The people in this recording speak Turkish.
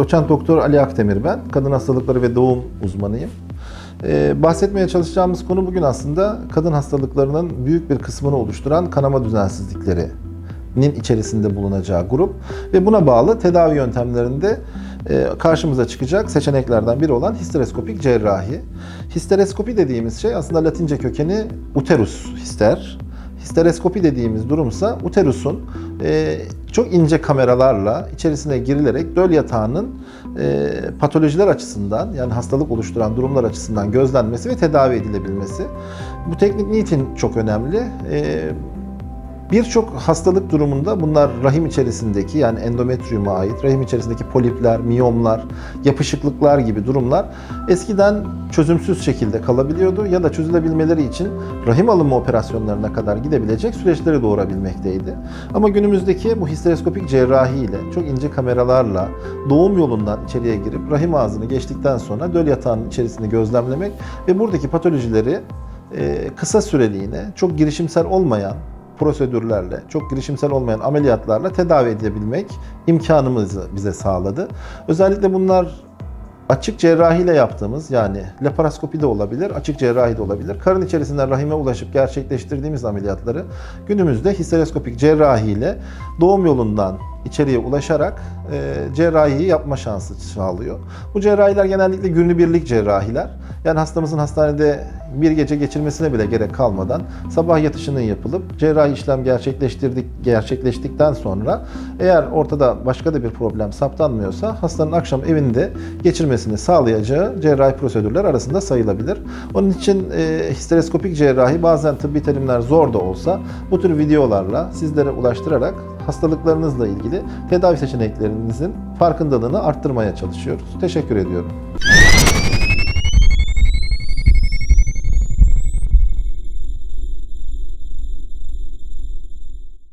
Doçent Doktor Ali Akdemir ben. Kadın hastalıkları ve doğum uzmanıyım. Ee, bahsetmeye çalışacağımız konu bugün aslında kadın hastalıklarının büyük bir kısmını oluşturan kanama düzensizliklerinin içerisinde bulunacağı grup ve buna bağlı tedavi yöntemlerinde e, karşımıza çıkacak seçeneklerden biri olan histereskopik cerrahi. Histereskopi dediğimiz şey aslında Latince kökeni uterus hister. Histereskopi dediğimiz durumsa uterusun e, çok ince kameralarla içerisine girilerek döl yatağının e, patolojiler açısından yani hastalık oluşturan durumlar açısından gözlenmesi ve tedavi edilebilmesi. Bu teknik niçin çok önemli? E, Birçok hastalık durumunda bunlar rahim içerisindeki yani endometriyuma ait rahim içerisindeki polipler, miyomlar, yapışıklıklar gibi durumlar eskiden çözümsüz şekilde kalabiliyordu ya da çözülebilmeleri için rahim alımı operasyonlarına kadar gidebilecek süreçleri doğurabilmekteydi. Ama günümüzdeki bu histereskopik cerrahi ile çok ince kameralarla doğum yolundan içeriye girip rahim ağzını geçtikten sonra döl yatağının içerisini gözlemlemek ve buradaki patolojileri kısa süreliğine çok girişimsel olmayan prosedürlerle, çok girişimsel olmayan ameliyatlarla tedavi edebilmek imkanımızı bize sağladı. Özellikle bunlar açık cerrahiyle yaptığımız yani laparoskopi de olabilir, açık cerrahi de olabilir. Karın içerisinden rahime ulaşıp gerçekleştirdiğimiz ameliyatları günümüzde histereskopik cerrahiyle doğum yolundan içeriye ulaşarak e, cerrahiyi yapma şansı sağlıyor. Bu cerrahiler genellikle günübirlik cerrahiler. Yani hastamızın hastanede bir gece geçirmesine bile gerek kalmadan sabah yatışının yapılıp cerrahi işlem gerçekleştirdik gerçekleştikten sonra eğer ortada başka da bir problem saptanmıyorsa hastanın akşam evinde geçirmesini sağlayacağı cerrahi prosedürler arasında sayılabilir. Onun için e, histereskopik cerrahi bazen tıbbi terimler zor da olsa bu tür videolarla sizlere ulaştırarak hastalıklarınızla ilgili tedavi seçeneklerinizin farkındalığını arttırmaya çalışıyoruz. Teşekkür ediyorum.